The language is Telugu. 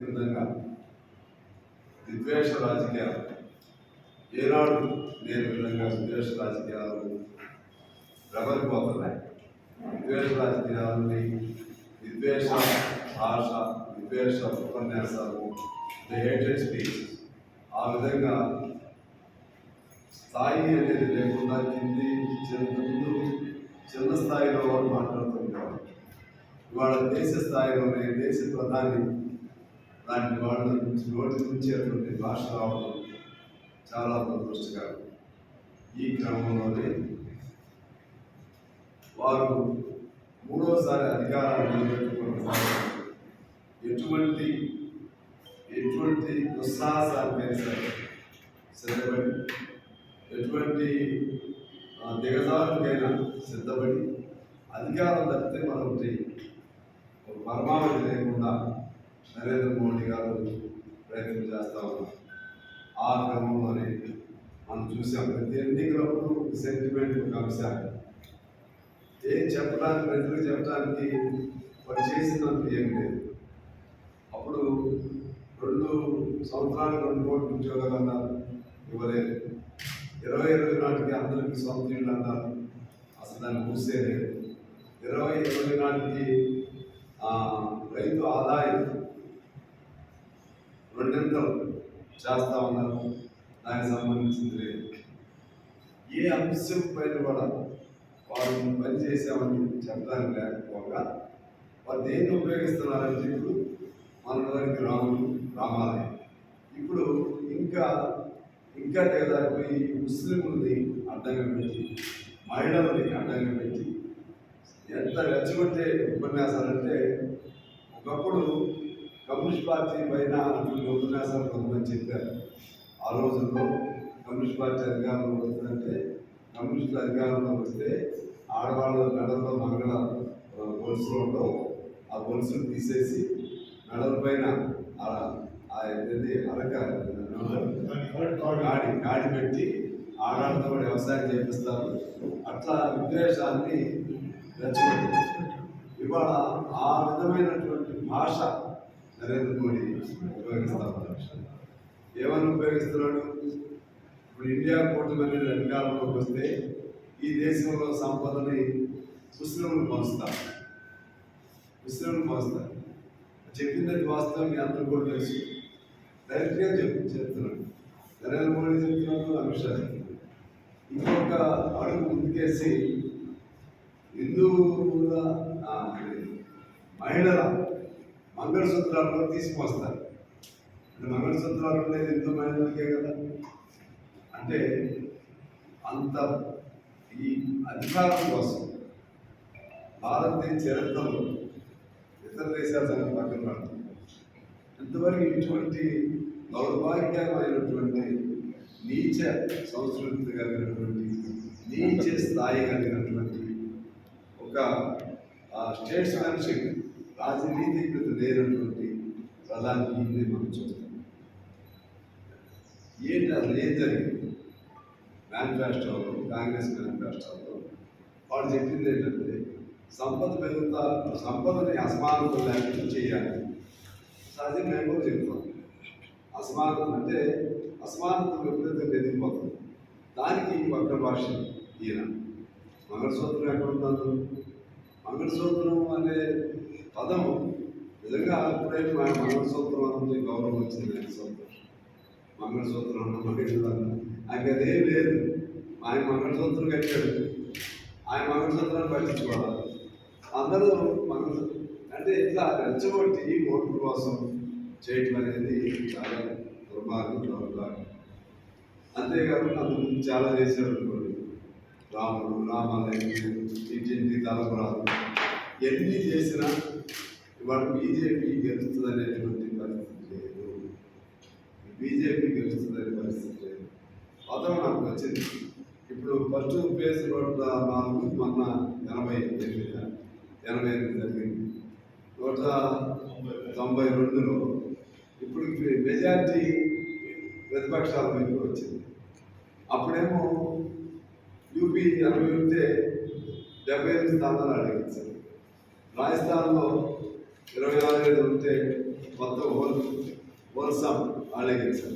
విధంగా విద్వేష రాజకీయాలు ఏనాడు లేని విధంగా విద్వేష రాజకీయాలు ప్రబలిపోతున్నాయి విద్వేష రాజకీయాలని విద్వేష భాష విద్వేష ఉపన్యాసాలు హేటెడ్ స్పీచ్ ఆ విధంగా స్థాయి అనేది లేకుండా కింది చిన్న ముందు చిన్న స్థాయిలో వాళ్ళు మాట్లాడుతుంటారు ఇవాళ దేశ స్థాయిలోనే దేశ ప్రధాని అలాంటి వాళ్ళ నుంచి నోటి నుంచి అటువంటి భాష రావడం చాలా దురదృష్టకరం. ఈ క్రమంలోనే వారు మూడోసారి అధికారాన్ని నిలబెట్టుకున్న ఎటువంటి ఎటువంటి దుస్సాహసాలకైనా సిద్ధపడి ఎటువంటి ఆ, దిగజారులకైనా సిద్ధపడి అధికారం తప్పితే మనం ఒక పరమావధి లేకుండా నరేంద్ర మోడీ గారు ప్రయత్నం చేస్తా ఉన్నారు. ఆ క్రమంలోనే మనం చూసాం ప్రతి ఎన్నికలప్పుడు ఒక సెంటిమెంట్ ఒక అంశాలు. ఏం చెప్పడానికి ప్రజలకు చెప్పడానికి వారు చేసినంత ఏం లేదు. అప్పుడు రెండు సంవత్సరాలకు రెండు కోట్ల ఉద్యోగాలు అన్నారు ఇవ్వలేదు. ఇరవై ఇరవై నాటికి అందరికీ సొంత ఇళ్ళు అన్నారు అసలు దాన్ని పూసే ఇరవై ఇరవై నాటికి రైతు ఆదాయం రెండింతలు చేస్తా ఉన్నారు. దానికి సంబంధించింది లేదు. ఏ అంశం పైన కూడా వారు పని చేసామని చెప్పడానికి లేకపోగా వారు దేన్ని ఉపయోగిస్తున్నారంటే మన మనలోనికి రాములు రామాలయం ఇప్పుడు ఇంకా ఇంకా దిగదారిపోయి ముస్లింలని అడ్డంగా పెట్టి మహిళల్ని అడ్డంగా పెట్టి ఎంత రెచ్చగొట్టే ఉపన్యాసాలంటే ఒకప్పుడు కమ్యూనిస్ట్ పార్టీ పైన అటువంటి ఉపన్యాసాలు కొంతమంది చెప్పారు. ఆ రోజుల్లో కమ్యూనిస్ట్ పార్టీ అధికారంలో వస్తుందంటే కమ్యూనిస్టులు అధికారంలో వస్తే ఆడవాళ్ళ మెడల్లో మంగళ గొలుసులు ఉండవు. ఆ గొలుసులు తీసేసి మెడల పైన ఆ- ఆ ఏంటి అరక గాడి గాడి పెట్టి ఆడాలతో కూడా వ్యవసాయం చేపిస్తారు. అట్లా విద్వేషాన్ని రెచ్చగొట్టారు. ఇవాళ ఆ విధమైనటువంటి భాష నరేంద్ర మోడీ ఉపయోగిస్తారు ఏమని ఉపయోగిస్తున్నాడు? ఇప్పుడు ఇండియా కూటమి అనేది అధికారంలోకి వస్తే ఈ దేశంలో సంపదని ముస్లింలు పంచుతారు ముస్లింలు పంచుతారు చెప్పింది వాస్తవం అందరూ కూడా తెలుసు. డైరెక్ట్గా చెప్పి చెప్తున్నాడు. నరేంద్ర మోడీ చెప్తున్నాడు అమిత్ షా చెప్తున్నాడు. ఇంకొక అడుగు ముందుకేసి హిందూ మహిళల మంగళసూత్రాలను తీసుకువస్తారు. అంటే మంగళసూత్రాలు ఉండేది ఎంతో మహిళలకే కదా? అంటే అంత ఈ అధికారం కోసం భారతీయ చరిత్రలో ఇతర దేశాల సంగతి పక్కన పడుతుంది ఇంతవరకు ఇటువంటి దౌర్భాగ్యమైనటువంటి నీచ సంస్కృతి కలిగినటువంటి నీచ స్థాయి కలిగినటువంటి ఒక స్టేట్స్మెన్షిప్ రాజనీతిజ్ఞత లేనటువంటి ప్రధాని మనం చూస్తాం ఏంటి అసలు ఏం జరిగింది? మేనిఫెస్టోలో కాంగ్రెస్ మేనిఫెస్టోలో వాడు చెప్పింది ఏంటంటే సంపద పెరుగుతా సంపదని అసమానత లేకుండా చేయాలి. సహజంగా మేము చెప్తాం. అసమానత అంటే అసమానత ఎప్పుడైతే పెరిగిపోతుంది దానికి వక్ర భాష ఈయన. మంగళసూత్రం ఎక్కడ ఉందో మంగళసూత్రం అనే పదం నిజంగా ఎప్పుడైతే మన మంగళసూత్రం అంటే గౌరవం వచ్చింది ఆయన సంతోషం మంగళసూత్రం అన్న మహిళలు ఆయనకి అదేం లేదు ఆయన మంగళసూత్రం కట్టాడు ఆయన మంగళసూత్రాన్ని పట్టించుకోవాలి అందరూ మంగళ అంటే ఇట్లా రెచ్చగొట్టి ఓట్ల కోసం చేయటం అనేది చాలా దుర్భాగ్యం దౌర్భాగ్యం అంతేకాకుండా అంతకుముందు చాలా చేశారు అనుకోండి రాముడు రామాలయం ఇంటింటి తలపురాలు ఎన్ని చేసినా ఇవాళ బీజేపీ గెలుస్తుంది అనేటువంటి పరిస్థితి లేదు. బీజేపీ గెలుస్తుందనే పరిస్థితి లేదు. పదవి నాకు వచ్చింది ఇప్పుడు ఫస్ట్ ఫేజ్ నూట నాలుగు మొన్న ఎనభై ఎనిమిది ఎనభై ఎనిమిది జరిగింది. నూట తొంభై రెండులో ఇప్పుడు మెజార్టీ ప్రతిపక్షాల వైపు వచ్చింది. అప్పుడేమో యూపీ ఎనభై ఉంటే డెబ్బై ఎనిమిది స్థానాలు అడిగించారు రాజస్థాన్లో ఇరవై ఆరు ఏడు ఉంటే మొత్తం హోల్ హోల్సమ్ వాళ్ళే గెలిచారు